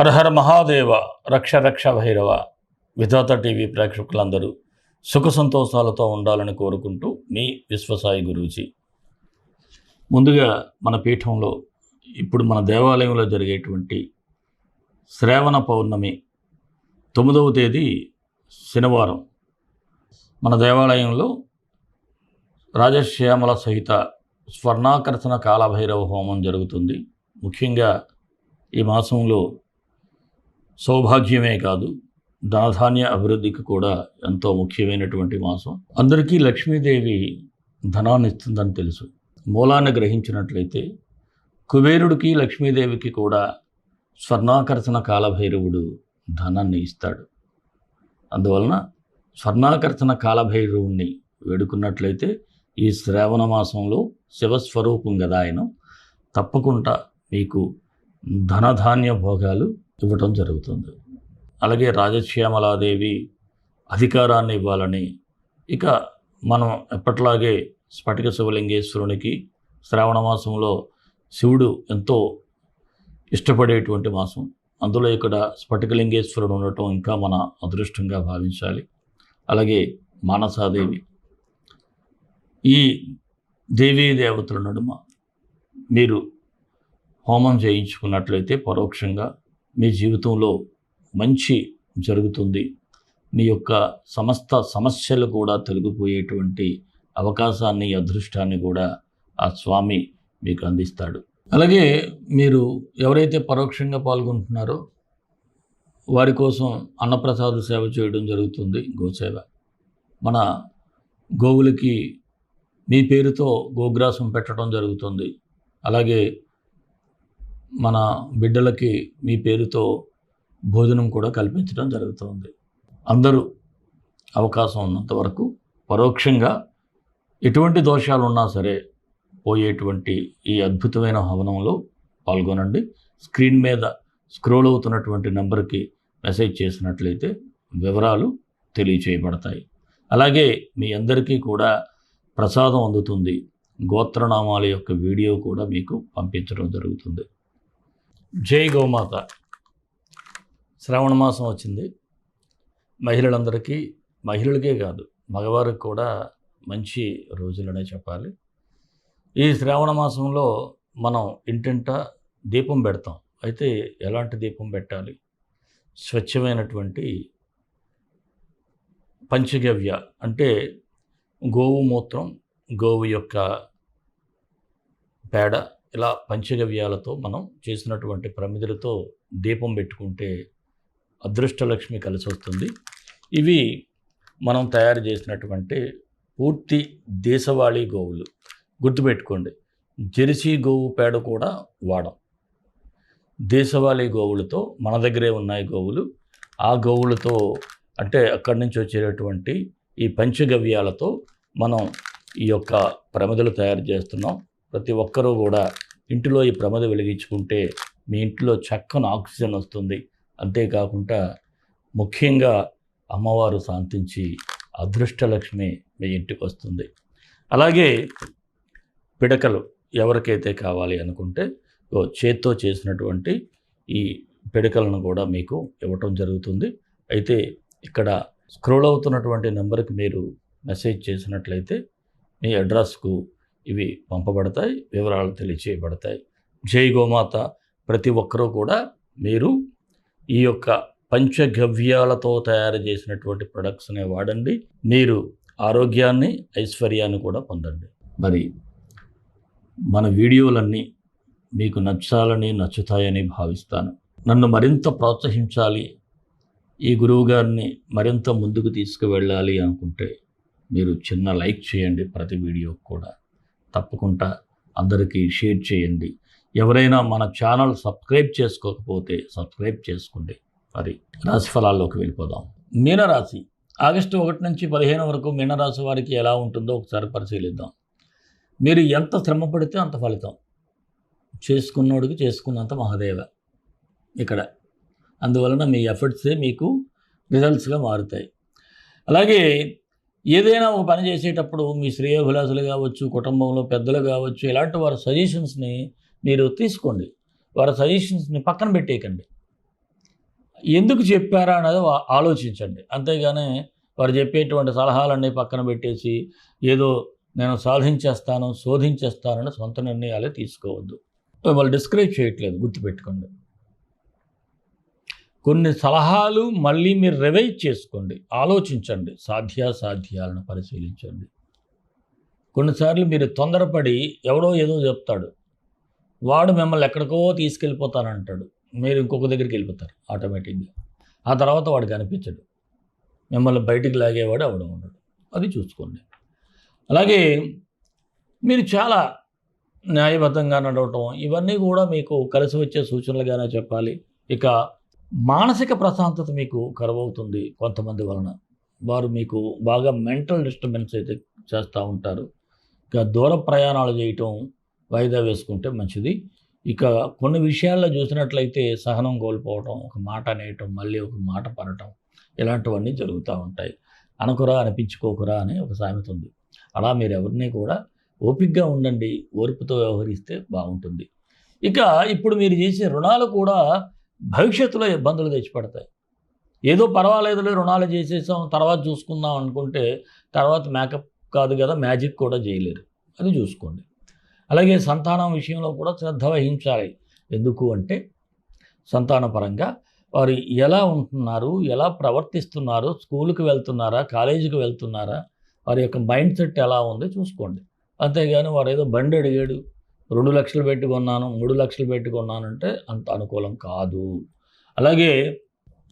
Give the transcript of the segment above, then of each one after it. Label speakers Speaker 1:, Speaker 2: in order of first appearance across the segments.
Speaker 1: హరహర మహాదేవ రక్ష రక్ష భైరవ విధాత టీవీ ప్రేక్షకులందరూ సుఖ సంతోషాలతో ఉండాలని కోరుకుంటూ మీ విశ్వసాయి గురూజీ. ముందుగా మన పీఠంలో ఇప్పుడు మన దేవాలయంలో జరిగేటువంటి శ్రావణ పౌర్ణమి తొమ్మిదవ తేదీ శనివారం. మన దేవాలయంలో రాజశ్యామల సహిత స్వర్ణాకర్షణ కాలభైరవ హోమం జరుగుతుంది. ముఖ్యంగా ఈ మాసంలో సౌభాగ్యమే కాదు ధనధాన్య అభివృద్ధికి కూడా ఎంతో ముఖ్యమైనటువంటి మాసం. అందరికీ లక్ష్మీదేవి ధనాన్ని ఇస్తుందని తెలుసు. మూలాన్ని గ్రహించినట్లయితే కుబేరుడికి లక్ష్మీదేవికి కూడా స్వర్ణాకర్షణ కాలభైరవుడు ధనాన్ని ఇస్తాడు. అందువలన స్వర్ణాకర్షణ కాలభైరవుణ్ణి వేడుకున్నట్లయితే ఈ శ్రావణ మాసంలో శివస్వరూపం కదా ఆయన తప్పకుండా మీకు ధనధాన్య భోగాలు ఇవ్వటం జరుగుతుంది. అలాగే రాజశ్యామలాదేవి అధికారాన్ని ఇవ్వాలని ఇక మనం ఎప్పట్లాగే స్ఫటిక శివలింగేశ్వరునికి శ్రావణ మాసంలో శివుడు ఎంతో ఇష్టపడేటువంటి మాసం. అందులో ఇక్కడ స్ఫటికలింగేశ్వరుడు ఉండటం ఇంకా మన అదృష్టంగా భావించాలి. అలాగే మానసాదేవి. ఈ దేవీ దేవతల నడుమ మీరు హోమం చేయించుకున్నట్లయితే పరోక్షంగా మీ జీవితంలో మంచి జరుగుతుంది. మీ యొక్క సమస్త సమస్యలు కూడా తొలగిపోయేటువంటి అవకాశాన్ని అదృష్టాన్ని కూడా ఆ స్వామి మీకు అందిస్తాడు. అలాగే మీరు ఎవరైతే పరోక్షంగా పాల్గొంటున్నారో వారి కోసం అన్నప్రసాద సేవ చేయడం జరుగుతుంది గోసేవ. మన గోవులకి మీ పేరుతో గోగ్రాసం పెట్టడం జరుగుతుంది. అలాగే మన బిడ్డలకి మీ పేరుతో భోజనం కూడా కల్పించడం జరుగుతుంది. అందరూ అవకాశం ఉన్నంత వరకు పరోక్షంగా ఎటువంటి దోషాలు ఉన్నా సరే పోయేటువంటి ఈ అద్భుతమైన హవనంలో పాల్గొనండి. స్క్రీన్ మీద స్క్రోల్ అవుతున్నటువంటి నెంబర్కి మెసేజ్ చేసినట్లయితే వివరాలు తెలియచేయబడతాయి. అలాగే మీ అందరికీ కూడా ప్రసాదం అందుతుంది. గోత్రనామాల యొక్క వీడియో కూడా మీకు పంపించడం జరుగుతుంది. జై గోమాత. శ్రావణ మాసం వచ్చింది. మహిళలందరికీ మహిళలకే కాదు మగవారికి కూడా మంచి రోజులనే చెప్పాలి. ఈ శ్రావణ మాసంలో మనం ఇంటింట దీపం పెడతాం. అయితే ఎలాంటి దీపం పెట్టాలి? స్వచ్ఛమైనటువంటి పంచగవ్య అంటే గోవు మూత్రం గోవు యొక్క పేడ ఇలా పంచగవ్యాలతో మనం చేసినటువంటి ప్రమిదలతో దీపం పెట్టుకుంటే అదృష్టలక్ష్మి కలిసి వస్తుంది ఇవి మనం తయారు చేసినటువంటి పూర్తి దేశవాళీ గోవులు. గుర్తుపెట్టుకోండి జెర్సీ గోవు పేడ కూడా వాడం. దేశవాళీ గోవులతో మన దగ్గరే ఉన్నాయి గోవులు. ఆ గోవులతో అంటే అక్కడి నుంచి వచ్చేటటువంటి ఈ పంచగవ్యాలతో మనం ఈ యొక్క ప్రమిదలు తయారు చేస్తున్నాం. ప్రతి ఒక్కరూ కూడా ఇంటిలో ఈ ప్రమద వెలిగించుకుంటే మీ ఇంట్లో చక్కని ఆక్సిజన్ వస్తుంది. అంతేకాకుండా ముఖ్యంగా అమ్మవారు శాంతించి అదృష్టలక్ష్మి మీ ఇంటికి వస్తుంది. అలాగే పిడకలు ఎవరికైతే కావాలి అనుకుంటే చేత్తో చేసినటువంటి ఈ పిడకలను కూడా మీకు ఇవ్వటం జరుగుతుంది. అయితే ఇక్కడ స్క్రోల్ అవుతున్నటువంటి నెంబర్కి మీరు మెసేజ్ చేసినట్లయితే మీ అడ్రస్కు ఇవి పంపబడతాయి వివరాలు తెలియచేయబడతాయి. జై గోమాత ప్రతి ఒక్కరూ కూడా మీరు ఈ యొక్క పంచగవ్యాలతో తయారు చేసినటువంటి ప్రొడక్ట్స్ని వాడండి. మీరు ఆరోగ్యాన్ని ఐశ్వర్యాన్ని కూడా పొందండి. మరి మన వీడియోలన్నీ మీకు నచ్చాలని నచ్చుతాయని భావిస్తాను. నన్ను మరింత ప్రోత్సహించాలి ఈ గురువు గారిని మరింత ముందుకు తీసుకువెళ్ళాలి అనుకుంటే మీరు చిన్న లైక్ చేయండి ప్రతి వీడియోకి కూడా. తప్పకుండా అందరికీ షేర్ చేయండి. ఎవరైనా మన ఛానల్ సబ్స్క్రైబ్ చేసుకోకపోతే సబ్స్క్రైబ్ చేసుకోండి. మరి రాశి ఫలాల్లోకి వెళ్ళిపోదాం. మీనరాశి. ఆగస్టు ఒకటి నుంచి పదిహేను వరకు మీనరాశి వారికి ఎలా ఉంటుందో ఒకసారి పరిశీలిద్దాం. మీరు ఎంత శ్రమ పడితే అంత ఫలితం. చేసుకున్నోడికి చేసుకున్నంత మహాదేవ ఇక్కడ. అందువలన మీ ఎఫర్ట్సే మీకు రిజల్ట్స్గా మారుతాయి. అలాగే ఏదైనా ఒక పని చేసేటప్పుడు మీ శ్రేయోభిలాసులు కావచ్చు కుటుంబంలో పెద్దలు కావచ్చు ఇలాంటి వారి సజెషన్స్ని మీరు తీసుకోండి. వారి సజెషన్స్ని పక్కన పెట్టేయకండి. ఎందుకు చెప్పారా అనేది ఆలోచించండి. అంతేగాని వారు చెప్పేటువంటి సలహాలన్నీ పక్కన పెట్టేసి ఏదో నేను సాధించేస్తాను శోధించేస్తానని సొంత నిర్ణయాలే తీసుకోవద్దు. వాళ్ళు డిస్క్రైబ్ చేయట్లేదు గుర్తుపెట్టుకోండి. కొన్ని సలహాలు మళ్ళీ మీరు రివైజ్ చేసుకోండి. ఆలోచించండి. సాధ్యాసాధ్యాలను పరిశీలించండి. కొన్నిసార్లు మీరు తొందరపడి ఎవడో ఏదో చెప్తాడు. వాడు మిమ్మల్ని ఎక్కడికో తీసుకెళ్ళిపోతానంటాడు. మీరు ఇంకొక దగ్గరికి వెళ్ళిపోతారు ఆటోమేటిక్గా ఆ తర్వాత వాడు కనిపించడు. మిమ్మల్ని బయటికి లాగేవాడు అవడం ఉండడు. అది చూసుకోండి. అలాగే మీరు చాలా న్యాయబద్ధంగా నడవటం ఇవన్నీ కూడా మీకు కలిసి వచ్చే సూచనలుగానే చెప్పాలి. ఇక మానసిక ప్రశాంతత మీకు కరువవుతుంది కొంతమంది వలన. వారు మీకు బాగా మెంటల్ డిస్టర్బెన్స్ అయితే చేస్తూ ఉంటారు. ఇక దూర ప్రయాణాలు చేయటం వాయిదా వేసుకుంటే మంచిది. ఇక కొన్ని విషయాల్లో చూసినట్లయితే సహనం కోల్పోవటం ఒక మాట అనేయటం మళ్ళీ ఒక మాట పడటం ఇలాంటివన్నీ జరుగుతూ ఉంటాయి. అనకురా అనిపించుకోకురా అని ఒక సామెత ఉంది. అలా మీరు ఎవరిని కూడా ఓపిక్గా ఉండండి ఓర్పుతో వ్యవహరిస్తే బాగుంటుంది. ఇక ఇప్పుడు మీరు చేసే రుణాలు కూడా భవిష్యత్తులో ఇబ్బందులు తెచ్చిపెడతాయి. ఏదో పర్వాలేదులే రుణాలు చేసేసాం తర్వాత చూసుకుందాం అనుకుంటే తర్వాత మేకప్ కాదు కదా మ్యాజిక్ కూడా చేయలేరు. అది చూసుకోండి. అలాగే సంతానం విషయంలో కూడా శ్రద్ధ వహించాలి. ఎందుకు అంటే సంతానపరంగా వారు ఎలా ఉంటున్నారు ఎలా ప్రవర్తిస్తున్నారు స్కూల్కి వెళ్తున్నారా కాలేజీకి వెళ్తున్నారా వారి యొక్క మైండ్ సెట్ ఎలా ఉంది చూసుకోండి. అంతేగాని వారు ఏదో బండి అడిగాడు రెండు లక్షలు పెట్టుకున్నాను మూడు లక్షలు పెట్టుకున్నాను అంటే అంత అనుకూలం కాదు. అలాగే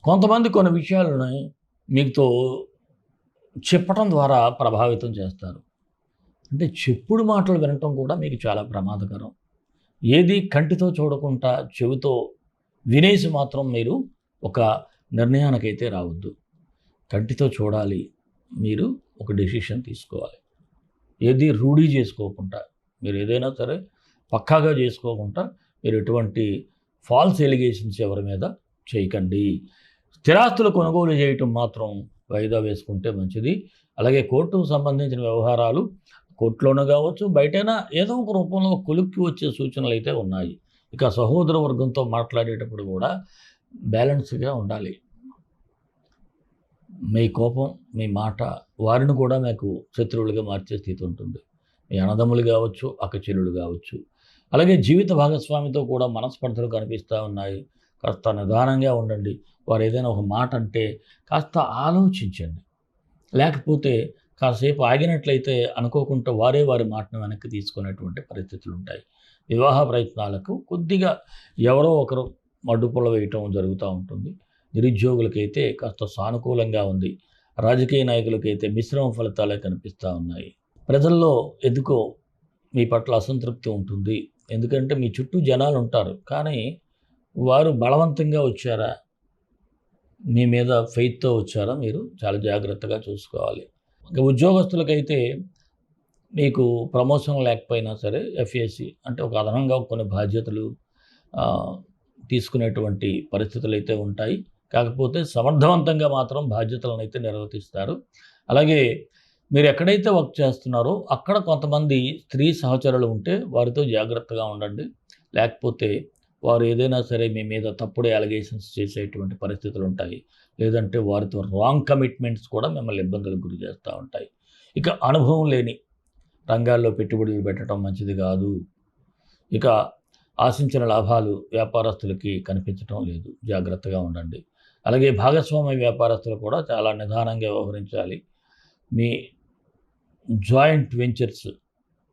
Speaker 1: కొంతమంది కొన్ని విషయాలను మీతో చెప్పటం ద్వారా ప్రభావితం చేస్తారు. అంటే చెప్పుడు మాటలు వినటం కూడా మీకు చాలా ప్రమాదకరం. ఏది కంటితో చూడకుండా చెవితో వినేసి మాత్రం మీరు ఒక నిర్ణయానికైతే రావద్దు. కంటితో చూడాలి. మీరు ఒక డెసిషన్ తీసుకోవాలి. ఏది రూఢీ చేసుకోకుండా మీరు ఏదైనా సరే పక్కాగా చేసుకోకుండా మీరు ఎటువంటి ఫాల్స్ ఎలిగేషన్స్ ఎవరి మీద చేయకండి. స్థిరాస్తులు కొనుగోలు చేయటం మాత్రం వాయిదా వేసుకుంటే మంచిది. అలాగే కోర్టుకు సంబంధించిన వ్యవహారాలు కోర్టులోనూ కావచ్చు బయటైనా ఏదో ఒక రూపంలో కొలుక్కి వచ్చే సూచనలు అయితే ఉన్నాయి. ఇక సహోదర వర్గంతో మాట్లాడేటప్పుడు కూడా బ్యాలెన్స్గా ఉండాలి. మీ కోపం మీ మాట వారిని కూడా మీకు శత్రువులుగా మార్చే స్థితి ఉంటుంది. మీ అన్నదమ్ములు కావచ్చు అక్కచెల్లులు కావచ్చు అలాగే జీవిత భాగస్వామితో కూడా మనస్పర్ధలు కనిపిస్తూ ఉన్నాయి. కాస్త నిదానంగా ఉండండి. వారు ఏదైనా ఒక మాట అంటే కాస్త ఆలోచించండి. లేకపోతే కాసేపు ఆగినట్లయితే అనుకోకుండా వారే వారి మాటను వెనక్కి తీసుకునేటువంటి పరిస్థితులు ఉంటాయి. వివాహ ప్రయత్నాలకు కొద్దిగా ఎవరో ఒకరు మడ్డుపుల్ల వేయటం జరుగుతూ ఉంటుంది. నిరుద్యోగులకైతే కాస్త సానుకూలంగా ఉంది. రాజకీయ నాయకులకైతే మిశ్రమ ఫలితాలే కనిపిస్తూ ఉన్నాయి. ప్రజల్లో ఎందుకో మీ పట్ల అసంతృప్తి ఉంటుంది. ఎందుకంటే మీ చుట్టూ జనాలు ఉంటారు కానీ వారు బలవంతంగా వచ్చారా? మీ మీద ఫెయిత్తో వచ్చారా? మీరు చాలా జాగ్రత్తగా చూసుకోవాలి. ఇంకా ఉద్యోగస్తులకైతే మీకు ప్రమోషన్ లేకపోయినా సరే ఎఫ్ఏసి అంటే ఒక అదనంగా కొన్ని బాధ్యతలు తీసుకునేటువంటి పరిస్థితులు అయితే ఉంటాయి. కాకపోతే సమర్థవంతంగా మాత్రం బాధ్యతలను అయితే నిర్వర్తిస్తారు. అలాగే మీరు ఎక్కడైతే వర్క్ చేస్తున్నారో అక్కడ కొంతమంది స్త్రీ సహచరులు ఉంటే వారితో జాగ్రత్తగా ఉండండి. లేకపోతే వారు ఏదైనా సరే మీ మీద తప్పుడు అలిగేషన్స్ చేసేటువంటి పరిస్థితులు ఉంటాయి. లేదంటే వారితో రాంగ్ కమిట్మెంట్స్ కూడా మిమ్మల్ని ఇబ్బందులకు గురి చేస్తూ ఉంటాయి. ఇక అనుభవం లేని రంగాల్లో పెట్టుబడులు పెట్టడం మంచిది కాదు. ఇక ఆశించిన లాభాలు వ్యాపారస్తులకి కనిపించడం లేదు. జాగ్రత్తగా ఉండండి. అలాగే భాగస్వామ్య వ్యాపారస్తులు కూడా చాలా నిదానంగా వ్యవహరించాలి. మీ జాయింట్ వెంచర్స్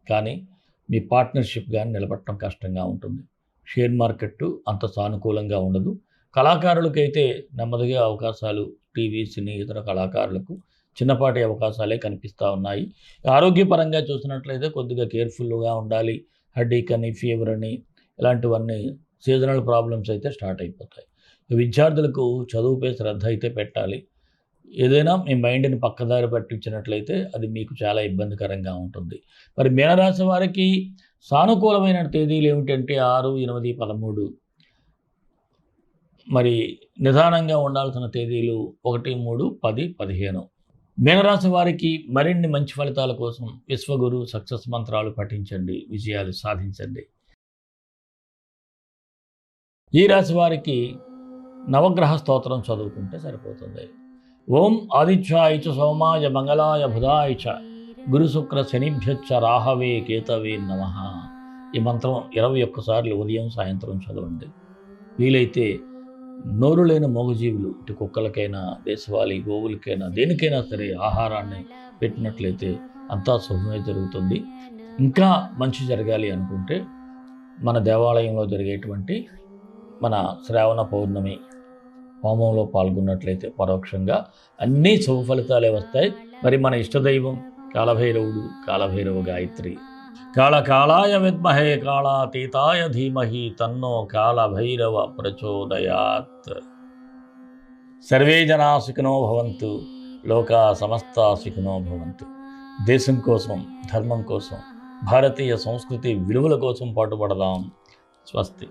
Speaker 1: కానీ మీ పార్ట్నర్షిప్ కానీ నిలబడటం కష్టంగా ఉంటుంది. షేర్ మార్కెట్ అంత సానుకూలంగా ఉండదు. కళాకారులకైతే నెమ్మదిగా అవకాశాలు టీవీ సినీ ఇతర కళాకారులకు చిన్నపాటి అవకాశాలే కనిపిస్తూ ఉన్నాయి. ఆరోగ్యపరంగా చూసినట్లయితే కొద్దిగా కేర్ఫుల్గా ఉండాలి. హెడేక్ అని ఫీవర్ అని ఇలాంటివన్నీ సీజనల్ ప్రాబ్లమ్స్ అయితే స్టార్ట్ అయిపోతాయి. విద్యార్థులకు చదువుపై శ్రద్ధ అయితే పెట్టాలి. ఏదైనా మీ మైండ్ని పక్కదారి పట్టించినట్లయితే అది మీకు చాలా ఇబ్బందికరంగా ఉంటుంది. మరి మీనరాశి వారికి సానుకూలమైన తేదీలు ఏమిటంటే ఆరు ఎనిమిది పదమూడు. మరి నిదానంగా ఉండాల్సిన తేదీలు ఒకటి మూడు పది పదిహేను. మీనరాశి వారికి మరిన్ని మంచి ఫలితాల కోసం విశ్వగురు సక్సెస్ మంత్రాలు పఠించండి విజయాలు సాధించండి. ఈ రాశి వారికి నవగ్రహ స్తోత్రం చదువుకుంటే సరిపోతుంది. ఓం ఆదిత్యాయ చ సోమాయ మంగళాయ బుధాయ చ. గురు శుక్ర శనిభ్యచ్చ రాహవే కేతవే నమ. ఈ మంత్రం ఇరవై ఒక్కసార్లు ఉదయం సాయంత్రం చదవండి. వీలైతే నోరు లేని మూగజీవులు ఇటు కుక్కలకైనా దేశవాళీ గోవులకైనా దేనికైనా సరే ఆహారాన్ని పెట్టినట్లయితే అంతా శుభమే జరుగుతుంది. ఇంకా మంచి జరగాలి అనుకుంటే మన దేవాలయంలో జరిగేటువంటి మన శ్రావణ పౌర్ణమి హోమంలో పాల్గొన్నట్లయితే పరోక్షంగా అన్నీ శుభ ఫలితాలే వస్తాయి. మరి మన ఇష్టదైవం కాలభైరవుడు కాలభైరవ గాయత్రి. కాళకాళాయ విద్మహే కాళాతీతాయ ధీమహి తన్నో కాలభైరవ ప్రచోదయాత్. సర్వే జనా సుఖినో భవంతు లోకా సమస్త సుఖినో భవంతు. దేశం కోసం ధర్మం కోసం భారతీయ సంస్కృతి విలువల కోసం పాటుపడదాం. స్వస్తి.